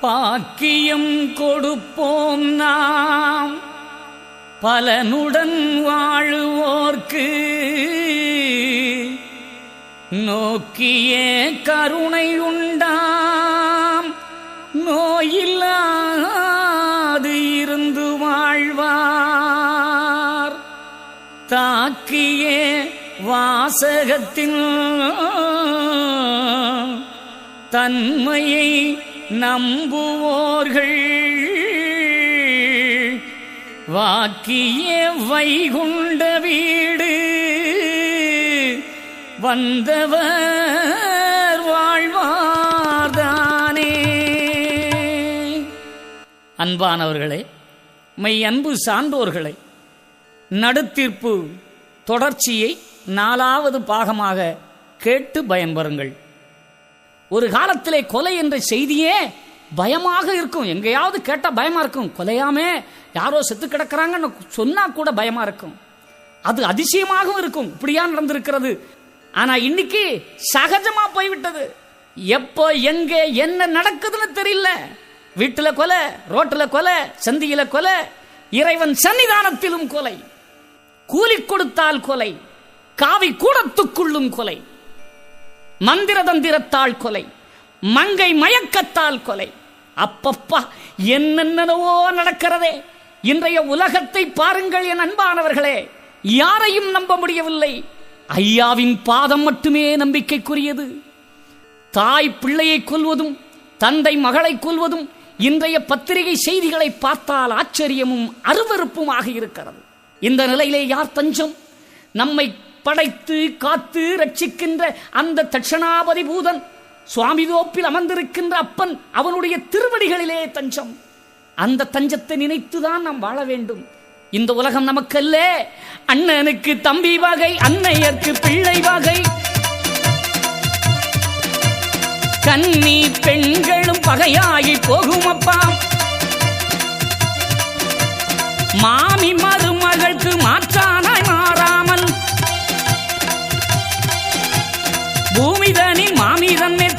பாக்கியம் கொடுப்போம் நாம். பலனுடன் வாழுவோர்க்கு நோக்கியே கருணை உண்டாம். நோயில்லாது இருந்து வாழ்வார். தாக்கியே வாசகத்தின் தன்மையை நம்புவோர்கள். வாக்கிய வைகுண்ட வீடு. வந்தவர் வாழ்வார்தானே. அன்பானவர்களே மெய் அன்பு சான்றோர்களை நடுத்தீர்ப்பு தொடர்ச்சியை நாலாவது பாகமாக கேட்டு பயன்பெறுங்கள். ஒரு காலத்திலே கொலை என்ற செய்தியே பயமாக இருக்கும். எங்கேயாவது கேட்டால் பயமா இருக்கும். கொலையாமே யாரோ செத்து கிடக்கிறாங்கன்னு சொன்னா கூட பயமா இருக்கும். அது அதிசயமாகவும் இருக்கும். இப்படியா நடந்திருக்கிறது. ஆனா இன்னைக்கு சகஜமா போய்விட்டது. எப்போ எங்கே என்ன நடக்குதுன்னு தெரியல. வீட்டில் கொலை ரோட்டில் கொலை சந்தியில் கொலை இறைவன் சன்னிதானத்திலும் கொலை கூலி கொடுத்தால் கொலை காவி கூடத்துக்குள்ளும் கொலை. மந்திர தந்திரத்தால் கொலை மங்கை மயக்கத்தால் கொலை. அப்பப்பா என்னென்னவோ நடக்கிறதே. இன்றைய உலகத்தை பாருங்கள் என் அன்பானவர்களே. யாரையும் நம்ப முடியவில்லை. ஐயாவின் பாதம் மட்டுமே நம்பிக்கைக்குரியது. தாய் பிள்ளையை கொல்வதும் தந்தை மகளை கொல்வதும் இன்றைய பத்திரிகை செய்திகளை பார்த்தால் ஆச்சரியமும் அருவறுப்புமாக இருக்கிறது. இந்த நிலையிலே யார் தஞ்சம்? நம்மை படைத்து காத்து ரட்சிக்கின்ற அந்த தட்சணாபதி பூதன் சுவாமி தோப்பில் அமர்ந்திருக்கின்ற அப்பன் அவனுடைய திருவடிகளிலே தஞ்சம். அந்த தஞ்சத்தை நினைத்துதான் நாம் வாழ வேண்டும். இந்த உலகம் நமக்கல்ல. அண்ணனுக்கு தம்பி வகை அன்னையர்க்கு பிள்ளை வகை. கன்னி பெண்களும் பகையாகி போகும் அப்பா. மாமி மருமகளுக்கு மாற்ற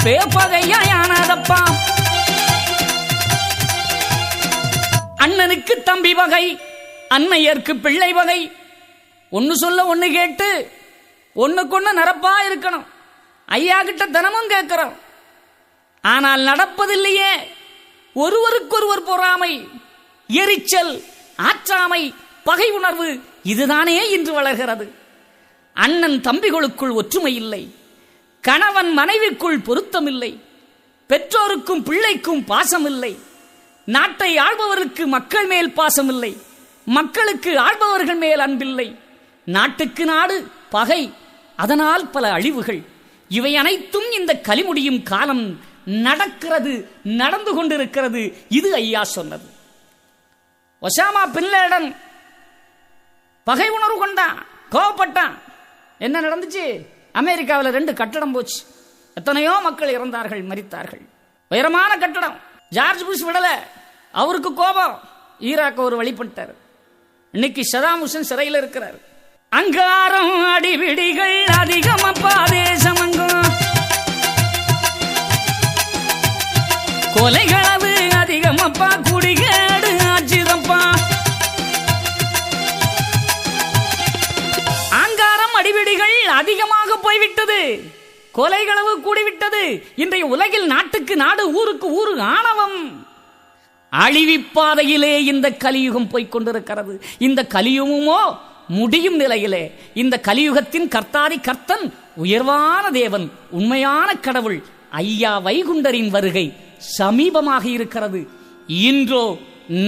பேப்பகையானதப்பா அண்ணனுக்கு தம்பி வகை அன்னையர்க்கு பிள்ளை வகை. ஒன்னு சொல்ல ஒன்னு கேட்டு ஒண்ணுக்கொன்னு நடப்பா இருக்கணும். ஐயா கிட்ட தினமும் கேட்கிறோம். ஆனால் நடப்பதில்லையே. ஒருவருக்கொருவர் பொறாமை எரிச்சல் ஆற்றாமை பகை உணர்வு இதுதானே இன்று வளர்கிறது. அண்ணன் தம்பிகளுக்குள் ஒற்றுமை இல்லை. கணவன் மனைவிக்குள் பொருத்தமில்லை. பெற்றோருக்கும் பிள்ளைக்கும் பாசமில்லை. நாட்டை ஆள்பவருக்கு மக்கள் மேல் பாசமில்லை. மக்களுக்கு ஆள்பவர்கள் மேல் அன்பில்லை. நாட்டுக்கு நாடு பகை அதனால் பல அழிவுகள். இவை அனைத்தும் இந்த கலிமுடியும் காலம் நடக்கிறது நடந்து கொண்டிருக்கிறது இது ஐயா சொன்னது. ஒசாமா பின்லேடன் பகை உணர்வு கொண்டான் கோவப்பட்டான். என்ன நடந்துச்சு? அமெரிக்காவில் ரெண்டு கட்டடம் போச்சு. எத்தனையோ மக்கள் இறந்தார்கள் மறித்தார்கள் உயரமான கட்டடம். ஜார்ஜ் புஷ் விடல. அவருக்கு கோபம். ஈராக்க ஒரு வழிபட்டார். இன்னைக்கு சதாம் ஹுசன் சிறையில் இருக்கிறார். அங்காரம் அடிபிடிகள் அதிகம் அப்பா தேசமங்கும் கொலைகளவு அதிகம் அப்பா குடிகேடு ஆச்சுதப்பா அங்காரம் அடிபிடிகள் அதிகமா போய்விட்டது. கொலைகளவு கூடிவிட்டது. இன்றைய உலகில் நாட்டுக்கு நாடு ஊருக்கு ஊரு ஆணவம். அழிவிப்பாதையிலே இந்த கலியுகம் போய்கொண்டிருக்கிறது இந்த கலியுகமோ முடியும் நிலையிலே. இந்த கலியுகத்தின் கர்த்தாதி கர்த்தன் உயர்வான தேவன் உண்மையான கடவுள் ஐயா வைகுண்டரின் வருகை சமீபமாக இருக்கிறது. இன்றோ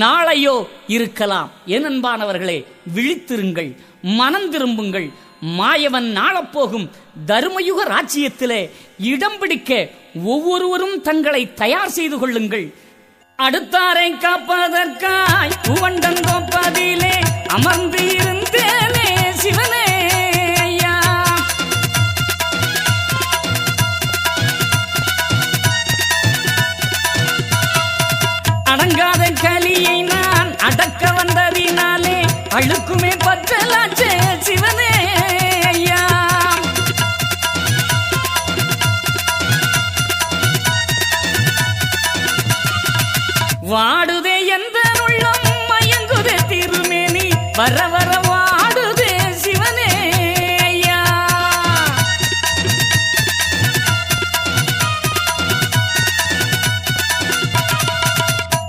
நாளையோ இருக்கலாம். என் அன்பானவர்களே விழித்திருங்கள் மனம் திரும்புங்கள். மாயவன் நாளப்போகும் தர்மயுக ராஜ்யத்திலே இடம் பிடிக்க ஒவ்வொருவரும் தங்களை தயார் செய்து கொள்ளுங்கள். அடுத்தாரை காப்பதற்காய் உவண்டன் அமர்ந்து இருந்தேனே சிவனே ஐயா அடங்காத கலியை நான் அடக்க வந்ததினாலே அழுக்குமே வர வர வாடுதே சிவனே ஐயா.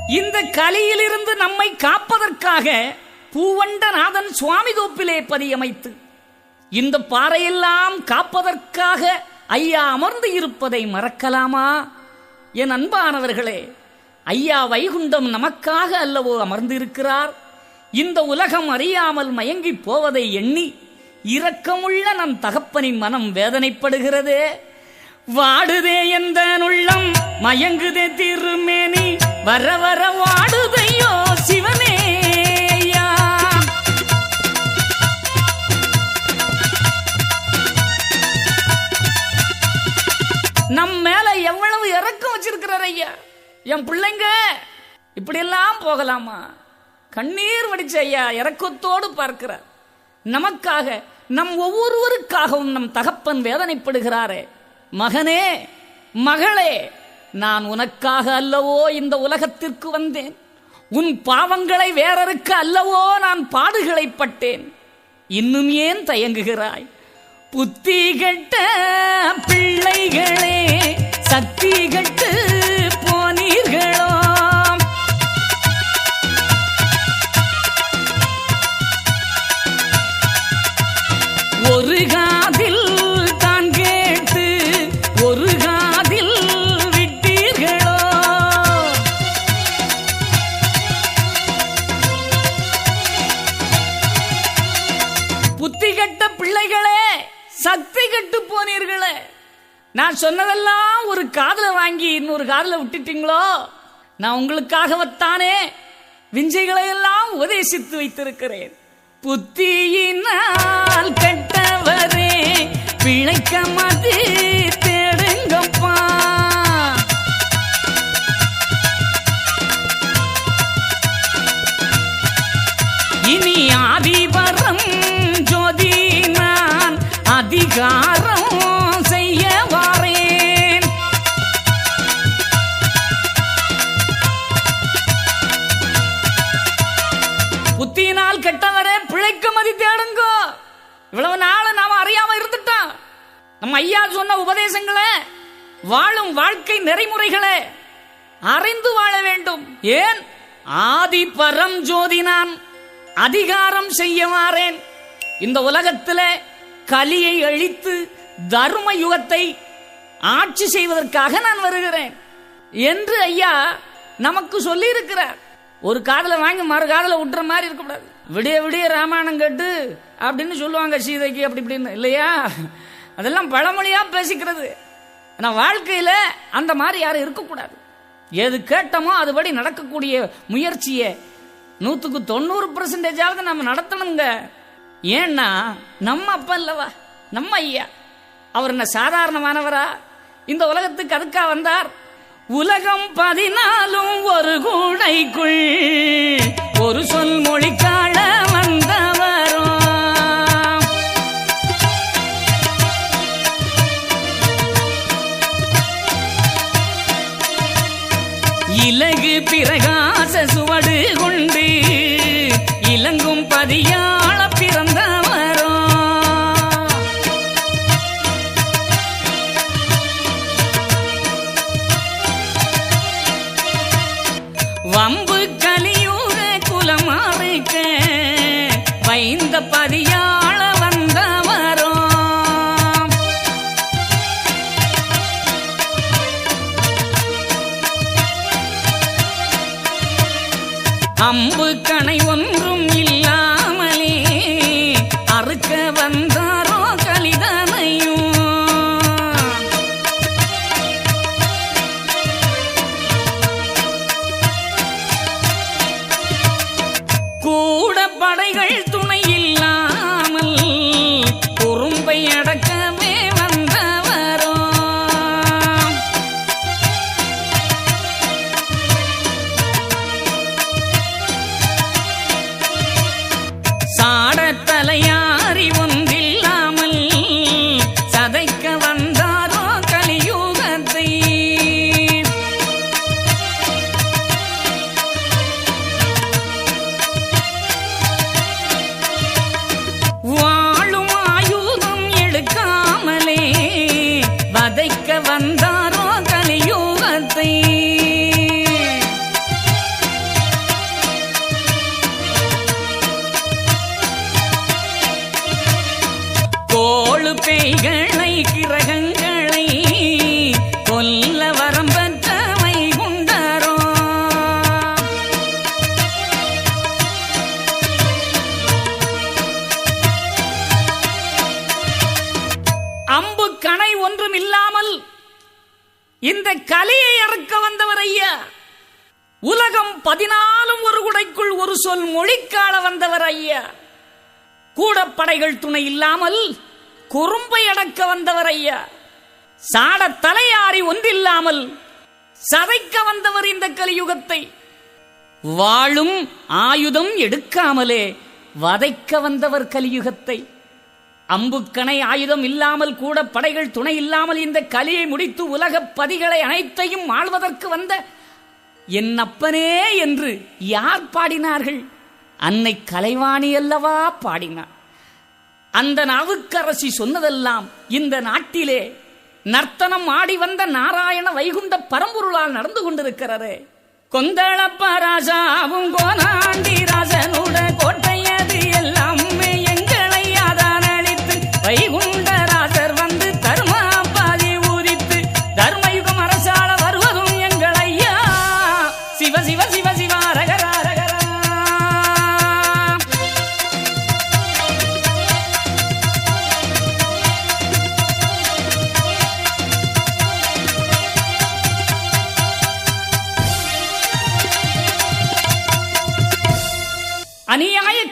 இந்த கலியிலிருந்து நம்மை காப்பதற்காக பூவண்டநாதன் சுவாமி தோப்பிலே பதியமைத்து இந்த பாறையெல்லாம் காப்பதற்காக ஐயா அமர்ந்து இருப்பதை மறக்கலாமா? என் அன்பானவர்களே ஐயா வைகுண்டம் நமக்காக அல்லவோ அமர்ந்திருக்கிறார். இந்த உலகம் அறியாமல் மயங்கி போவதை எண்ணி இரக்கமுள்ள நம் தகப்பனின் மனம் வேதனைப்படுகிறதே. வாடுதே எந்த உள்ளம் மயங்குதே திருமேனி வர வர வாடுதையோ சிவனே ஐயா. நம் மேல எவ்வளவு இறக்கம் வச்சிருக்கிறார் ஐயா. என் பிள்ளைங்க இப்படியெல்லாம் போகலாமா? கண்ணீர் வடிச்ச ஐயா இறக்கத்தோடு பார்க்கிறார். நமக்காக நம் ஒவ்வொருவருக்காகவும் நம் தகப்பன் வேதனைப்படுகிறாரே. மகனே மகளே நான் உனக்காக அல்லவோ இந்த உலகத்திற்கு வந்தேன். உன் பாவங்களை வேறருக்கு அல்லவோ நான் பாடுகளை பட்டேன். இன்னும் ஏன் தயங்குகிறாய்? புத்தி கெட்ட பிள்ளைகளே சக்தி கெட்டு நான் உங்களுக்காகவத்தானே விஞ்சைகளை எல்லாம் உபதேசித்து வைத்திருக்கிறேன். புத்தியினால் கெட்டவரே பிழைக்க மாட்டே தேடுங்கப்பா. இனி ஆதிபரம் ஜோதி நான் அதிகார பிழைக்க தேடுங்கோ. இவ்வளவு நாள் நாம அறியாம இருந்துட்டோம். நம்ம ஐயா சொன்ன உபதேசங்களை வாழும் வாழ்க்கை நெறிமுறைகளை அறிந்து வாழ வேண்டும். ஏன்? ஆதி பரம் ஜோதி நான் அதிகாரம் செய்ய மாறேன் இந்த உலகத்துல கலியை அழித்து தர்ம யுகத்தை ஆட்சி செய்வதற்காக நான் வருகிறேன். என்று ஐயா நமக்கு சொல்லி இருக்கிறார் ஒரு காதல வாங்கி மறு காதல விட்டுற மாதிரி இருக்கக்கூடாது. விடிய விடிய ராமாயணம் கேட்டு அப்படின்னு சொல்லுவாங்க சீதைக்கு அப்படி இப்படின்னு. இல்லையா? அதெல்லாம் பழமொழியா பேசிக்கிறது. ஆனால் வாழ்க்கையில் அந்த மாதிரி யாரும் இருக்கக்கூடாது. எது கேட்டோமோ அதுபடி நடக்கக்கூடிய முயற்சியை நூற்றுக்கு தொண்ணூறு பர்சன்டேஜாவது நம்ம நடத்தணுங்க. ஏன்னா நம்ம அப்பா இல்லவா? நம்ம ஐயா. அவர் என்ன சாதாரணமானவரா? இந்த உலகத்துக்கு அதுக்கா வந்தார். உலகம் பதினாலும் ஒரு கூடைக்குள் ஒரு சொல் மொழிக்கு அம்பு கலியுகத்தை. வாழும் ஆயுதம் எடுக்காமலே வதைக்க வந்தவர் கலியுகத்தை. அம்புக்கணை ஆயுதம் இல்லாமல் கூட படைகள் துணை இல்லாமல் இந்த கலியை முடித்து உலகப் பதிகளை அனைத்தையும் ஆள்வதற்கு வந்த என் அப்பனே என்று யார் பாடினார்கள்? அன்னை கலைவாணி அல்லவா பாடினார். அந்த நாவுக்கரசி சொன்னதெல்லாம் இந்த நாட்டிலே நர்த்தனம் ஆடி வந்த நாராயண வைகுண்ட பரம்பொருளால் நடந்து கொண்டிருக்கிறாரே கொந்தளப்ப ராஜாவும் கோனாண்டி ராஜனுடன்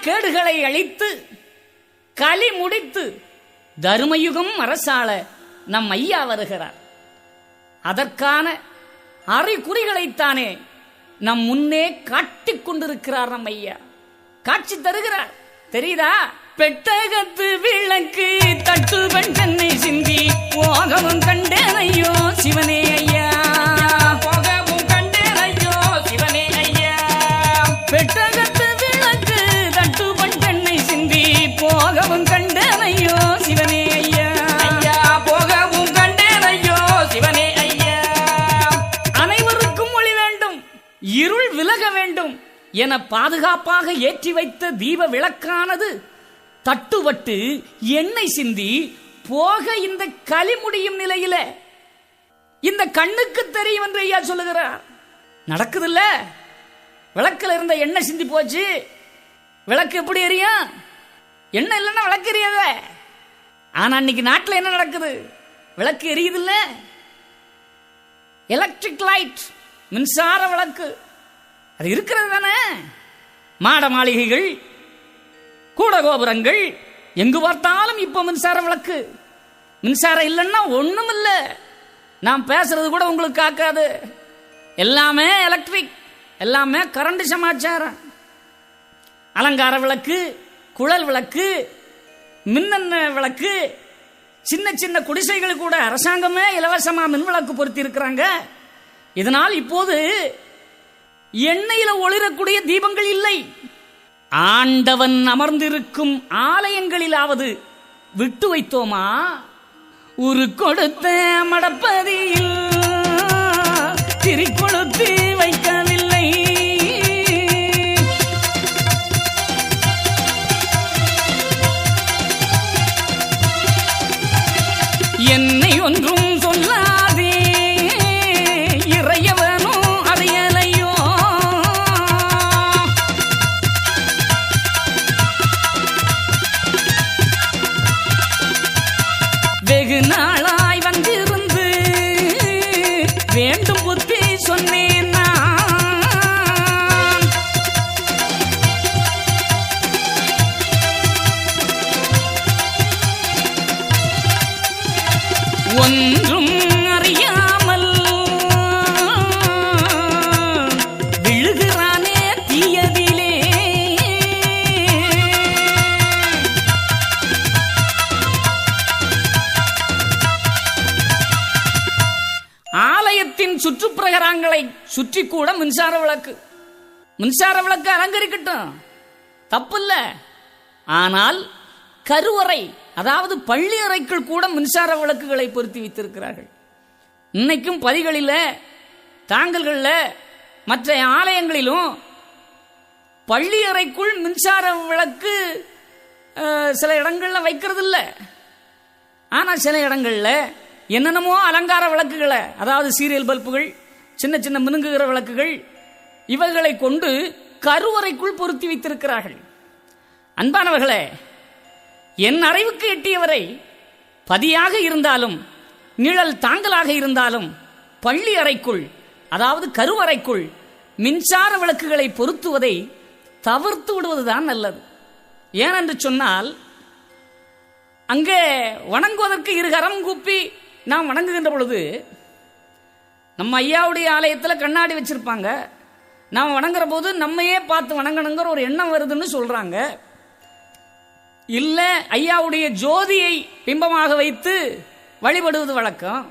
கேடுகளை அழித்து களி முடித்து தருமயுகம் அரசாள நம் ஐயா வருகிறார். அதற்கான அறிகுறிகளைத்தானே நம் முன்னே காட்டிக் கொண்டிருக்கிறார் நம் ஐயா. காட்சி தருகிறார். தெரியுதா? பெட்டகத்து விளக்கு தட்டு பெண்ணை சிந்தி போகவும் கண்டேனையோ சிவனே ஐயா. விலக வேண்டும் என பாதுகாப்பாக ஏற்றி வைத்த தீப விளக்கானது தட்டுவட்டு எண்ணெய் சிந்தி போக இந்த களி முடியும் நிலையில. இந்த கண்ணுக்கு தெரியும் என்று ஐயா சொல்லுகிறார். நடக்குதுல்ல? விளக்குல இருந்த எண்ணெய் சிந்தி போச்சு. விளக்கு எப்படி எரியும்? எண்ணெய் இல்லைன்னா விளக்கு எரியாத. ஆனா இன்னைக்கு நாட்டில் என்ன நடக்குது? விளக்கு எரியுதுல்ல? எலக்ட்ரிக் லைட் மின்சார விளக்கு. அது இருக்கிறது தானே? மாட மாளிகைகள் கூட கோபுரங்கள் எங்கு பார்த்தாலும் இப்போ மின்சார விளக்கு. மின்சாரம் இல்லைன்னா ஒன்றும் இல்லை. நான் பேசுறது கூட உங்களுக்கு காக்காது. எல்லாமே எலக்ட்ரிக் எல்லாமே கரண்ட் சமாச்சாரம். அலங்கார விளக்கு குழல் விளக்கு மின்னண்ண விளக்கு சின்ன சின்ன குடிசைகள் கூட அரசாங்கமே இலவசமாக மின் விளக்கு பொருத்தி இருக்கிறாங்க. இதனால் இப்போது எண்ணெயில ஒளிரக்கூடிய தீபங்கள் இல்லை. ஆண்டவன் அமர்ந்திருக்கும் ஆலயங்களிலாவது விட்டு வைத்தோமா? ஒரு கொடுத்த மடப்பதியில் திரிக்கொழுத்தி வைக்க ஆலயத்தின் சுற்றுப்பிரகாரங்களை சுற்றி கூட மின்சார விளக்கு. மின்சார விளக்கு அலங்கரிக்கட்டும். தப்பில்ல. ஆனால் கருவறை அதாவது பள்ளி அறைக்குள் கூட மின்சார விளக்குகளை பொருத்தி வைத்திருக்கிறார்கள். இன்னைக்கும் பதிகளில் தாங்கல்களில் மற்ற ஆலயங்களிலும் பள்ளி அறைக்குள் மின்சார விளக்கு சில இடங்கள்ல வைக்கிறது இல்லை ஆனா சில இடங்கள்ல என்னென்னமோ அலங்கார விளக்குகளை அதாவது சீரியல் பல்புகள் சின்ன சின்ன மினுங்குகிற விளக்குகள் இவைகளை கொண்டு கருவறைக்குள் பொருத்தி வைத்திருக்கிறார்கள். அன்பானவர்களே என் அறிவுக்கு எட்டியவரை பதியாக இருந்தாலும் நிழல் தாங்கலாக இருந்தாலும் பள்ளி அறைக்குள் அதாவது கருவறைக்குள் மின்சார விளக்குகளை பொருத்துவதை தவிர்த்து விடுவதுதான் நல்லது. ஏனென்று சொன்னால் அங்கே வணங்குவதற்கு இரு கரம் கூப்பி நாம் வணங்குகின்ற பொழுது நம்ம ஐயாவுடைய ஆலயத்தில் கண்ணாடி வச்சிருப்பாங்க. நாம் வணங்குற போது நம்மையே பார்த்து வணங்கணுங்கிற ஒரு எண்ணம் வருதுன்னு சொல்றாங்க. இல்லை ஐயாவுடைய ஜோதியை பிம்பமாக வைத்து வழிபடுவது வழக்கம்.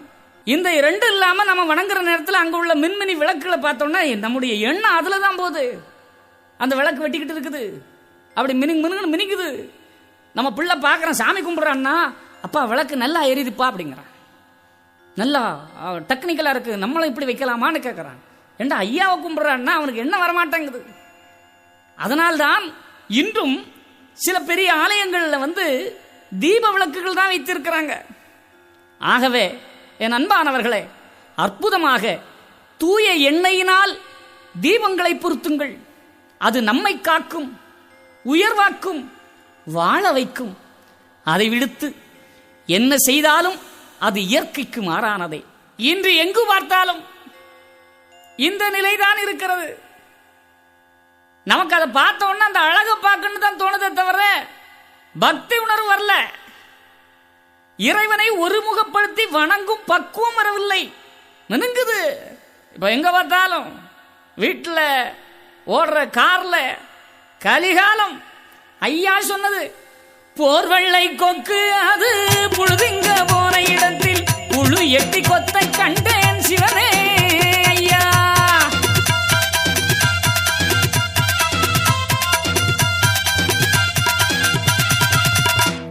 இந்த இரண்டு இல்லாமல் நம்ம வணங்குற நேரத்தில் அங்கே உள்ள மின்மினி விளக்குகளை பார்த்தோம்னா நம்முடைய எண்ணம் அதில் தான் போகுது. அந்த விளக்கு வெட்டிக்கிட்டு இருக்குது. அப்படி மினுங்க மினுங்குன்னு மினிக்குது. நம்ம பிள்ளை பார்க்குறோம் சாமி கும்பிட்றான்னா அப்பா விளக்கு நல்லா எரியுதுப்பா அப்படிங்கிறான். நல்லா டெக்னிக்கலாக இருக்கு நம்மளும் இப்படி வைக்கலாமான்னு கேட்குறான் ஏண்டா ஐயாவை கும்பிட்றான்னா அவனுக்கு என்ன வரமாட்டேங்குது? அதனால்தான் இன்றும் சில பெரிய ஆலயங்களில் வந்து தீப விளக்குகள் தான் வைத்திருக்கிறாங்க. ஆகவே என் அன்பானவர்களே அற்புதமாக தூய எண்ணெயினால் தீபங்களை பொருத்துங்கள். அது நம்மை காக்கும் உயர்வாக்கும் வாழ வைக்கும். அதை விடுத்து என்ன செய்தாலும் அது இயற்கைக்கு மாறானதே. இன்று எங்கு பார்த்தாலும் இந்த நிலைதான் இருக்கிறது. நமக்கு அதை பார்த்த உடனே அந்த அழகை பார்க்கணும்னு தான் தோணுதே தவிர பக்தி உணர்வு வரல. இறைவனை ஒருமுகப்படுத்தி வணங்கும் பக்குவம் வரவில்லை. மினுங்குது. இப்ப எங்க பார்த்தாலும் வீட்டில் ஓடுற கார்ல கலிகாலம். ஐயா சொன்னது போர்வெள்ளை கொக்கு அது புழுதிங்க போன இடத்தில் புழு எட்டி கொத்த கண்டேன் சிவனே ஐயா.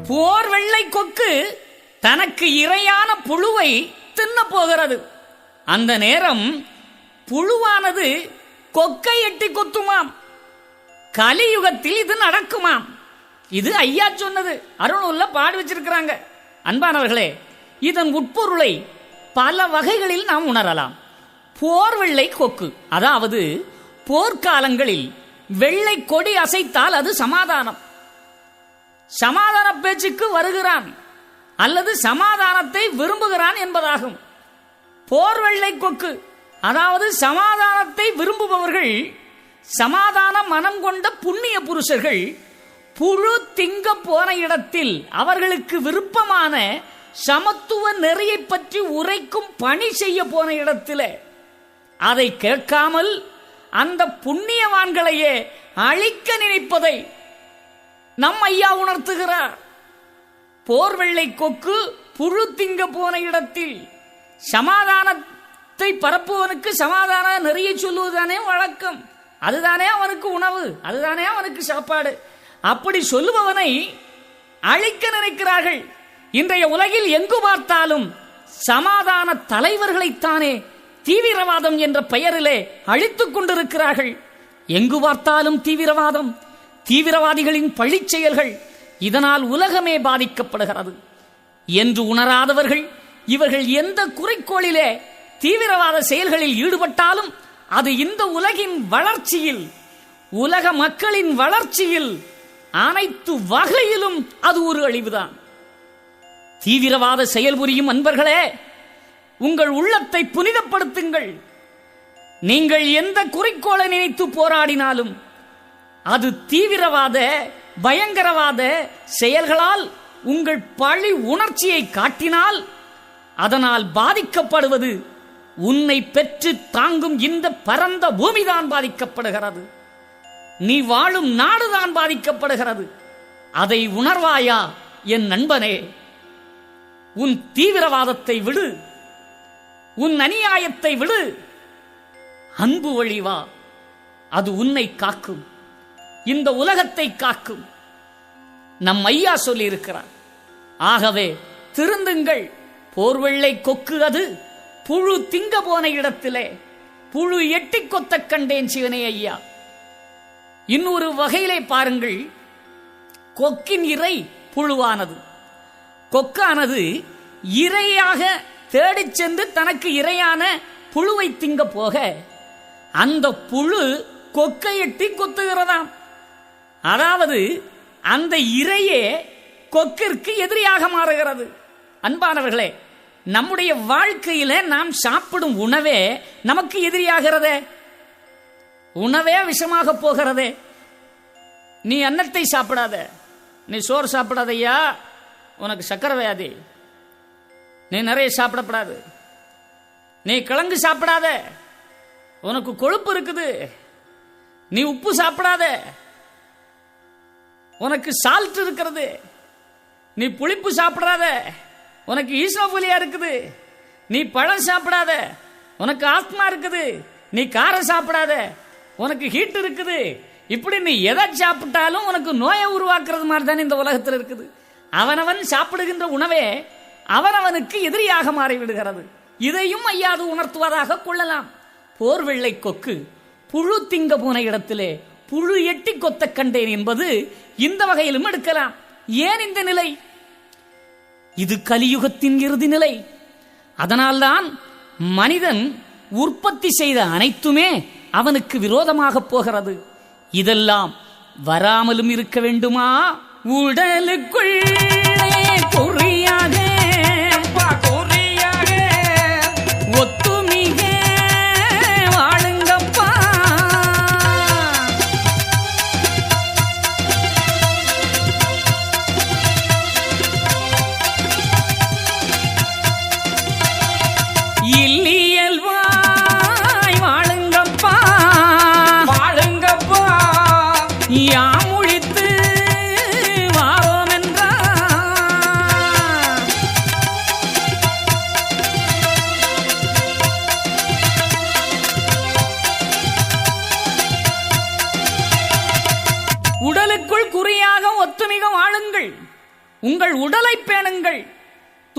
போர் வெள்ளை கொக்கு தனக்கு இரையான புழுவை தின்ன போகிறது. அந்த நேரம் புழுவானது கொக்கை எட்டி கொத்துமாம். கலியுகத்தில் இது நடக்குமாம். இது ஐயா சொன்னது. அருணூல்ல பாடி வச்சிருக்கிறாங்க. அன்பானவர்களே இதன் உட்பொருளை பல வகைகளில் நாம் உணரலாம். போர் வெள்ளை கொக்கு அதாவது போர்க்காலங்களில் வெள்ளை கொடி அசைத்தால் அது சமாதானம். சமாதான பேச்சுக்கு வருகிறான் அல்லது சமாதானத்தை விரும்புகிறான் என்பதாகும். போர் வெள்ளை கொக்கு அதாவது சமாதானத்தை விரும்புபவர்கள் சமாதான மனம் கொண்ட புண்ணிய புருஷர்கள் புழு திங்க போன இடத்தில் அவர்களுக்கு விருப்பமான சமத்துவ நெறியை பற்றி உரைக்கும் பணி செய்ய போன இடத்தில். அதை கேட்காமல் அந்த புண்ணியவான்களையே அழிக்க நினைப்பதை நம் ஐயா உணர்த்துகிறார். போர் வெள்ளை கொக்கு புழு திங்க போன இடத்தில் சமாதானத்தை பரப்புவனுக்கு சமாதான நிறைய சொல்லுவதுதானே வழக்கம். அதுதானே அவனுக்கு உணவு அதுதானே அவனுக்கு சாப்பாடு. அப்படி சொல்லுபவனை அழிக்க நினைக்கிறார்கள். இன்றைய உலகில் எங்கு பார்த்தாலும் சமாதான தலைவர்களைத்தானே தீவிரவாதம் என்ற பெயரிலே அழித்துக் கொண்டிருக்கிறார்கள். எங்கு பார்த்தாலும் தீவிரவாதம் தீவிரவாதிகளின் பழிச் செயல்கள் இதனால் உலகமே பாதிக்கப்படுகிறது. என்று உணராதவர்கள் இவர்கள் எந்த குறிக்கோளிலே தீவிரவாத செயல்களில் ஈடுபட்டாலும் அது இந்த உலகின் வளர்ச்சியில் உலக மக்களின் வளர்ச்சியில் அனைத்து வகையிலும் அது ஒரு அழிவுதான். தீவிரவாத செயல்புரியும் அன்பர்களே உங்கள் உள்ளத்தை புனிதப்படுத்துங்கள். நீங்கள் எந்த குறிக்கோளை நினைத்து போராடினாலும் அது தீவிரவாத பயங்கரவாத செயல்களால் உங்கள் பழி உணர்ச்சியை காட்டினால் அதனால் பாதிக்கப்படுவது உன்னை பெற்று தாங்கும் இந்த பரந்த பூமிதான் பாதிக்கப்படுகிறது. நீ வாழும் நாடுதான் பாதிக்கப்படுகிறது. அதை உணர்வாயா என் நண்பனே? உன் தீவிரவாதத்தை விடு. உன் அநியாயத்தை விடு. அன்பு வழிவா அது உன்னை காக்கும். இந்த உலகத்தை காக்கும். நம் ஐயா சொல்லி இருக்கிறார் ஆகவே திருந்துங்கள். போர்வெள்ளை கொக்கு அது. புழு திங்க போன இடத்திலே. புழு எட்டி கொத்த கண்டேன் சிவனே ஐயா. இன்னொரு வகையிலே பாருங்கள். கொக்கின் இறை புழுவானது. கொக்கானது இரையாக தேடிச் சென்று தனக்கு இரையான புழுவை திங்க போக அந்த புழு கொக்கை எட்டி கொத்துகிறதாம். அதாவது அந்த இரையே கொக்கிற்கு எதிரியாக மாறுகிறது. அன்பானவர்களே நம்முடைய வாழ்க்கையில நாம் சாப்பிடும் உணவே நமக்கு எதிரியாகிறதே. உணவே விஷமாக போகிறதே. நீ அன்னத்தை சாப்பிடாத. நீ சோறு சாப்பிடாதையா? உனக்கு சக்கர வியாதி. நீ நிறைய சாப்பிடப்படாது. நீ கிழங்கு சாப்பிடாத. உனக்கு கொழுப்பு இருக்குது. நீ உப்பு சாப்பிடாத. உனக்கு சால்ட் இருக்கிறது. நீ புளிப்பு சாப்பிடாத. உனக்கு ஈசோபுலியா இருக்குது. நீ பழம் சாப்பிடாத. உனக்கு ஆத்மா இருக்குது. நீ காரம் சாப்பிடாத. உனக்கு ஹீட் இருக்குது. இப்படி நீ எதை சாப்பிட்டாலும் உனக்கு நோயை உருவாக்குறது மாதிரி தானே இந்த உலகத்தில் இருக்குது. அவனவன் சாப்பிடுகின்ற உணவே அவனவனுக்கு எதிரியாக மாறிவிடுகிறது. இதையும் ஐயாது உணர்த்துவதாக கொள்ளலாம். போர் வெள்ளை கொக்கு புழு திங்க போன இடத்திலே புழு எட்டி கொத்த கண்டேன் என்பது இந்த வகையிலும் எடுக்கலாம். ஏன் இந்த நிலை? இது கலியுகத்தின் இறுதி நிலை. அதனால்தான் மனிதன் உற்பத்தி செய்த அனைத்துமே அவனுக்கு விரோதமாக போகிறது. இதெல்லாம் வராமலும் இருக்க வேண்டுமா? உடலுக்குள்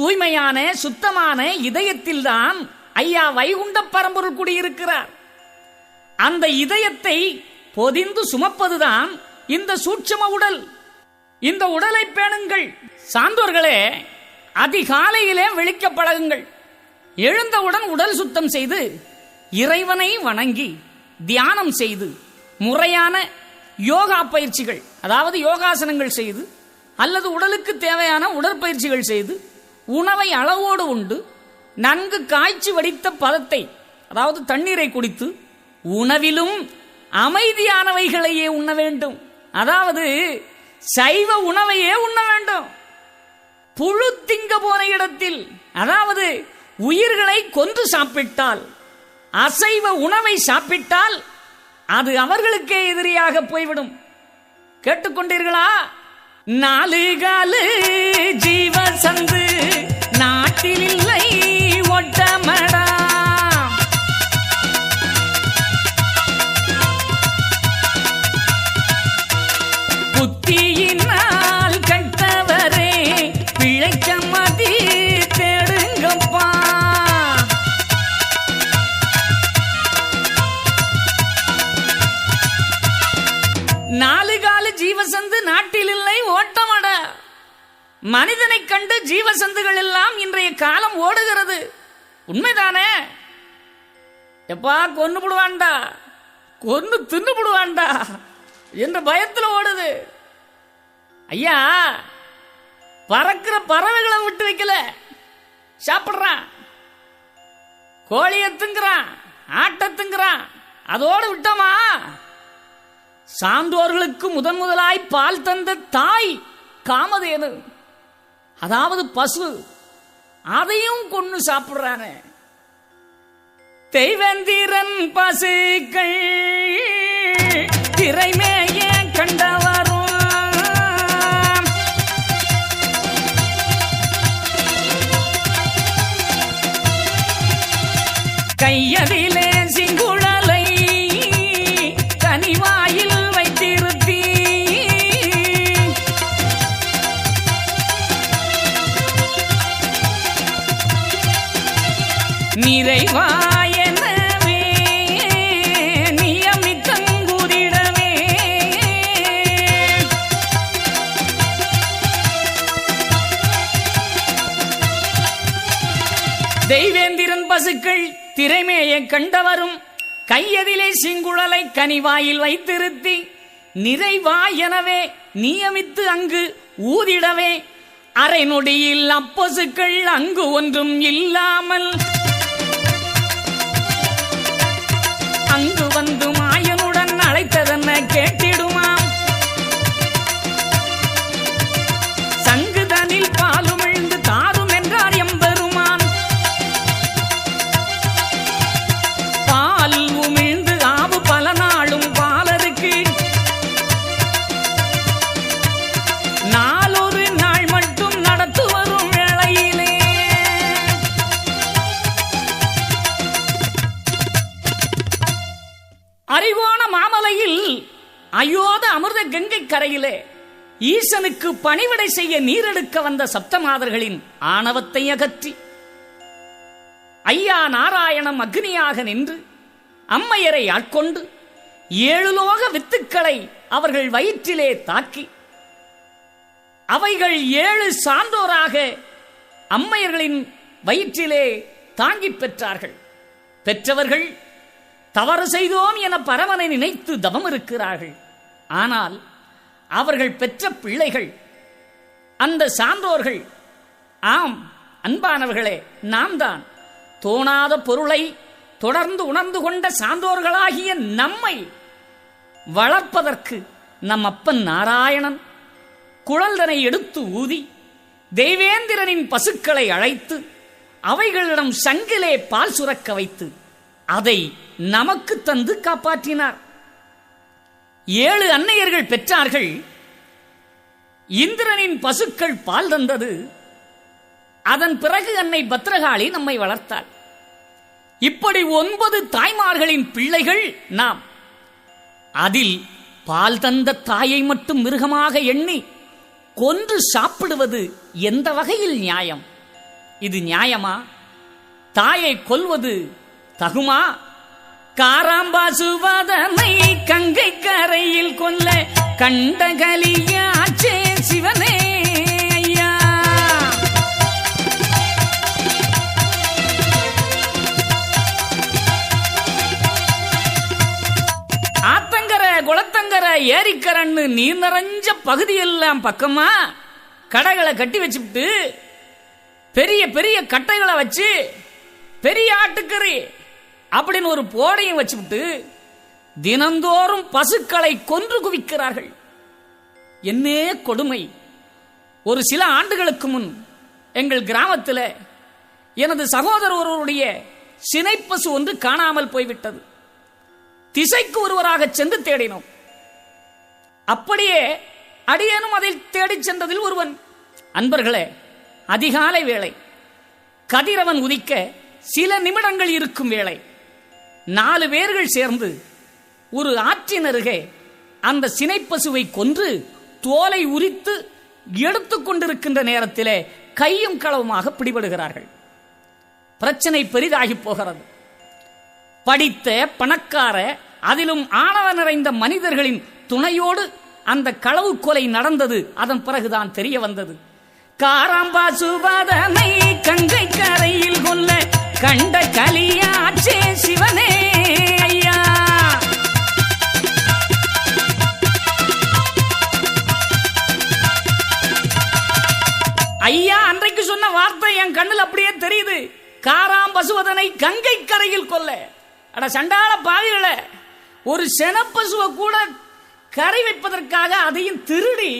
தூய்மையான சுத்தமான இதயத்தில்தான் ஐயா வைகுண்ட பரம்பொருள் குடியிருக்கிறார். அந்த இதயத்தை பொதிந்து சுமப்பதுதான் இந்த சூட்சும உடல். இந்த உடலை பேணுங்கள். சாந்தோர்களே அதிகாலையிலே விழிக்க பழகுங்கள். எழுந்தவுடன் உடல் சுத்தம் செய்து இறைவனை வணங்கி தியானம் செய்து முறையான யோகா பயிற்சிகள் அதாவது யோகாசனங்கள் செய்து அல்லது உடலுக்கு தேவையான உடற்பயிற்சிகள் செய்து உணவை அளவோடு உண்டு. நன்கு காய்ச்சி வடித்த பதத்தை அதாவது தண்ணீரை குடித்து உணவிலும் அமைதியானவைகளையே உண்ண வேண்டும். அதாவது சைவ உணவையே உண்ண வேண்டும். புழு திங்க போன இடத்தில் அதாவது உயிர்களை கொன்று சாப்பிட்டால் அசைவ உணவை சாப்பிட்டால் அது அவர்களுக்கே எதிரியாக போய்விடும். கேட்டுக்கொண்டீர்களா? நாலு காலு ஜீவ சந்து நாட்டில் இல்லை ஒட்டமடா மனிதனை கண்டு ஜீவசந்துகள் எல்லாம் இன்றைய காலம் ஓடுகிறது. உண்மைதானே? எப்பா கொன்னு விடுவான்டா கொன்னு தின்னு விடுவான்டா என்ற பயத்தில் ஓடுது. ஐயா பறக்கிற பறவைகளை விட்டு வைக்கல. சாப்பிடுறான். கோழியை திங்குறான் ஆட்டை திங்குறான் அதோடு விட்டோமா? சான்றோர்களுக்கு முதன் முதலாய் பால் தந்த தாய் காமதேனு. அதாவது பசு அதையும் கொண்டு சாப்பிடுறானே. தெய்வந்திரன் பசுக்கள் திரைமேய கண்டவரும். கையடி எனவே நியமித்தங்குதிடவே தெய்வேந்திரன் பசுக்கள் திரைமேய கண்டவரும் கையதிலே சிங்குழலை கனிவாயில் வைத்திருத்தி நிறைவா எனவே நியமித்து அங்கு ஊதிடவே. அரை நொடியில் அப்பசுக்கள் அங்கு ஒன்றும் இல்லாமல் மாயனுடன் அழைத்ததென்ன அமிர்த கங்கை கரையிலே ஈசனுக்கு பணிவிடை செய்ய நீரெடுக்க வந்த சப்தமாதர்களின் ஆணவத்தை அகற்றி ஐயா நாராயணம் அக்னியாக நின்று அம்மையரை ஆட்கொண்டு ஏழு லோக வித்துக்களை அவர்கள் வயிற்றிலே தாக்கி அவைகள் ஏழு சான்றோராக அம்மையர்களின் வயிற்றிலே தாங்கிப் பெற்றார்கள். பெற்றவர்கள் தவறு செய்தோம் என பரமனை நினைத்து தவம் இருக்கிறார்கள் ஆனால் அவர்கள் பெற்ற பிள்ளைகள் அந்த சான்றோர்கள் ஆம் அன்பானவர்களே நாம் தான் தோணாத பொருளை தொடர்ந்து உணர்ந்து கொண்ட சான்றோர்களாகிய நம்மை வளர்ப்பதற்கு நம் அப்பன் நாராயணன் குழல்தனை எடுத்து ஊதி தெய்வேந்திரனின் பசுக்களை அழைத்து அவைகளிடம் சங்கிலே பால் சுரக்க வைத்து அதை நமக்கு தந்து காப்பாற்றினார். ஏழு அன்னையர்கள் பெற்றார்கள். இந்திரனின் பசுக்கள் பால் தந்தது. அதன் பிறகு அன்னை பத்ரகாளி நம்மை வளர்த்தாள். இப்படி ஒன்பது தாய்மார்களின் பிள்ளைகள் நாம். அதில் பால் தந்த தாயை மட்டும் மிருகமாக எண்ணி கொன்று சாப்பிடுவது எந்த வகையில் நியாயம்? இது நியாயமா? தாயை கொல்வது தகுமா? காராம்பாசுவாதனை கங்கை கரையில் கொல்ல கண்டகலியாச்சே சிவனே ஐயா. ஆத்தங்கர ஏரிக்கரன்னு நீர் நிறைஞ்ச பகுதியெல்லாம் பக்கமா கடைகளை கட்டி வச்சுட்டு பெரிய பெரிய கட்டைகளை வச்சு பெரிய ஆட்டுக்கறி அப்படின்னு ஒரு போடையும் வச்சுவிட்டு தினந்தோறும் பசுக்களை கொன்று குவிக்கிறார்கள். என்னே கொடுமை. ஒரு சில ஆண்டுகளுக்கு முன் எங்கள் கிராமத்தில் எனது சகோதரர் ஒருவருடைய சினைப்பசு ஒன்று காணாமல் போய்விட்டது. திசைக்கு ஒருவராக சென்று தேடினோம். அப்படியே அடியேனும் அதை தேடிச் சென்றதில் ஒருவன். அன்பர்களே அதிகாலை வேளை. கதிரவன் உதிக்க சில நிமிடங்கள் இருக்கும் வேளை. நாலு பேர்கள் சேர்ந்து ஒரு ஆற்றின் அருகே அந்த சினைப்பசுவை கொன்று தோலை உரித்து எடுத்துக்கொண்டிருக்கின்ற நேரத்திலே கையும் களவுமாக பிடிபடுகிறார்கள். பிரச்சனை பெரிதாகி போகிறது. படித்த பணக்கார அதிலும் ஆணவ நிறைந்த மனிதர்களின் துணையோடு அந்த களவு கொலை நடந்தது. அதன் பிறகுதான் தெரிய வந்தது. காராம்பா சுபாதனை கங்கை கரையில் கொல்ல கண்ட கலியாச்சே சிவனே ஐயா. ஐயா அன்றைக்கு சொன்ன வார்த்தை என் கண்ணில் அப்படியே தெரியுது. காராம் பசுவதனை கங்கை கரையில் கொல்ல. அட சண்டாள பாவிகள ஒரு செனப்பசுவை கூட கரை வைப்பதற்காக அதையும் திருடி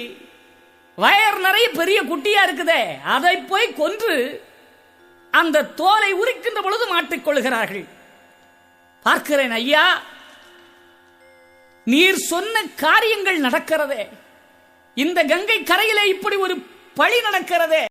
வயர் நிறைய பெரிய குட்டியா இருக்குதே அதை போய் கொன்று அந்த தோலை உரிக்கின்ற பொழுது மாட்டிக்கொள்கிறார்கள் பார்க்கிறேன் ஐயா நீர் சொன்ன காரியங்கள் நடக்கிறதே. இந்த கங்கை கரையிலே இப்படி ஒரு பழி நடக்கிறதே.